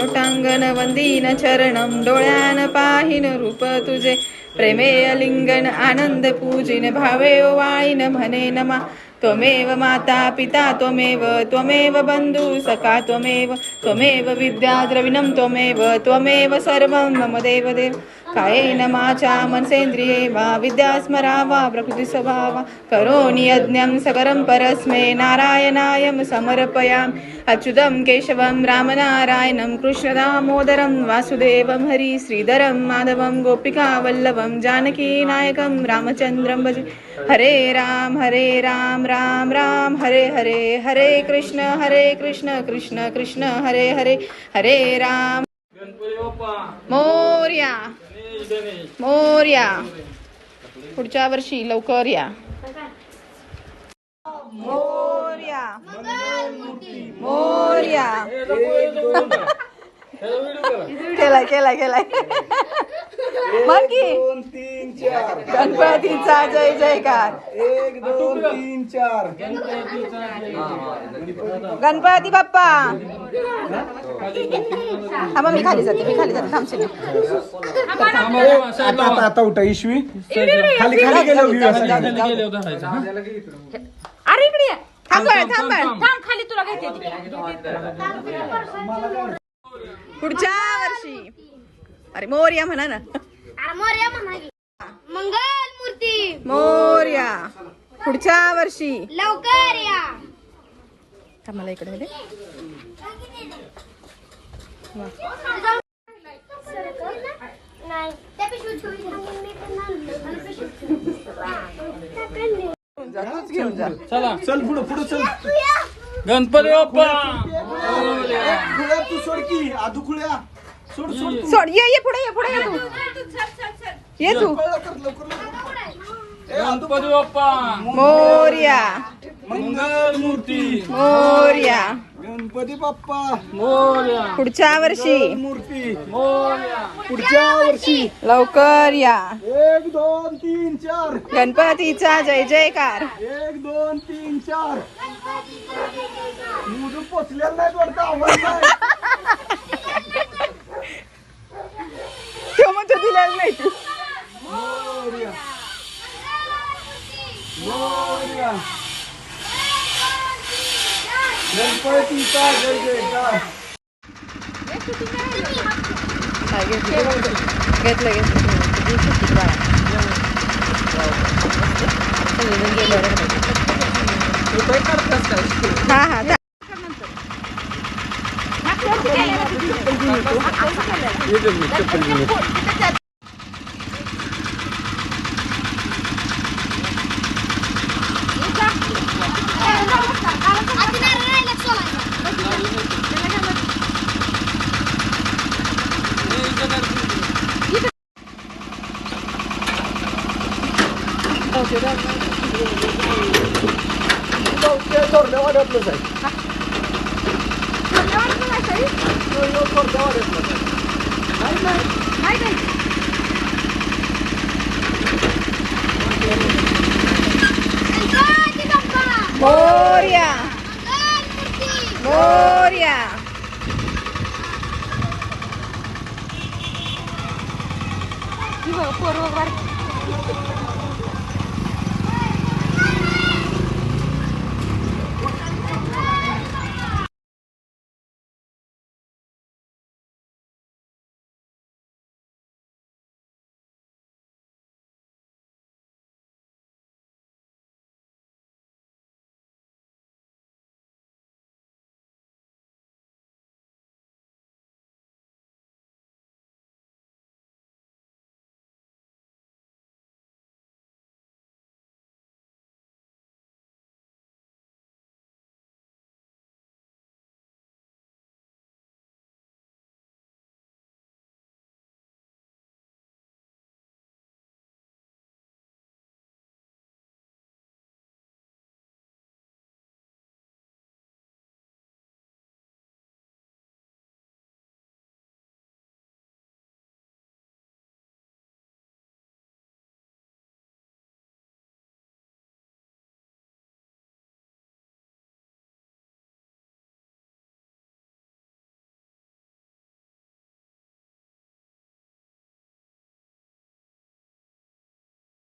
वदनांगण वंदीन चरणम डोळ्यान पाहिन रूप तुझे. प्रेमे अलिंगन आनंद पूजिन भावे वाळीन म्हणे नमा. त्वमेव माता पिता त्वमेव त्वमेव बंधु सखा त्वमेव त्वमेव विद्या द्रविणं त्वमेव त्वमेव सर्वं मम देवदेव. कायेन माचा मनसेन्द्रिये वा विद्या स्मरा वा प्रकृतिस्वभावा। करोमि यज्ञं सकरं परस्मै नारायणायं समर्पयामि। अच्युतं केशवं रामनारायणं कृष्णदामोदरं वासुदेवं हरि श्रीधरं माधवं गोपिकावल्लभं जानकीनायकं रामचन्द्रं भजे। हरे राम हरे राम राम राम हरे हरे हरे कृष्ण हरे कृष्ण कृष्ण कृष्ण हरे हरे हरे राम। मोर्या। मोर्या. पुढच्या वर्षी लवकर या. मोर्या. मोर्या. केलाय केलाय केलाय. मग की. दोन तीन चार. गणपतीचा जय जयकार. एक दोन तीन चार. गणपती बाप्पा. थांबा मी खाली जाते मी खाली जाते. थांबशील आता आता आता उठा इशवी खाली खाली गेलो होते हा? अरे इकडे ये. थांब थांब. थांब खाली तुला घेते ती. पुढच्या वर्षी. अरे मोर्या म्हणा ना. मोर्या. मंगल मूर्ती मोर्या पुढच्या वर्षी लवकर या मला इकडे दे नाही त्या पिशवीत ठेवली. मी पण आणलं. मला पिशवीत ठेवली. घेऊन जा, तूच घेऊन जा चला चल पुढं पुढं चल. गणपती बाप्पा खुळ्या तू सोड की आधू खुळ्या सोड सोड. सोड ये ये पुढे ये पुढे ये तू ये तू. लवकर लवकर लवकर गणपती बाप्पा. मोर्या. मंगल मूर्ती मोर्या. गणपती बाप्पा. मोर्या. पुढच्या वर्षी. मूर्ती मोर्या. पुढच्या वर्षी. लवकर या. एक दोन तीन चार. गणपतीचा जय जयकार. एक दोन तीन चार. मुलं पोचलेलं नाही वाटतं आवाज नाही तो म्हणतो दिला नाही तू मोरया. मोरया. गणपतीचा जय जयकार हा, घेतलं घेतलं घेतलं बाळा. सगळेजण गेले बरं. हा हा चा- थोरल्या वाड्यातलंच आहे थोरल्या वाड्यातलंच आहे. गणपती बाप्पा. मोर्या मंगल मूर्ती. मोर्या ही बघ, पोरं बार-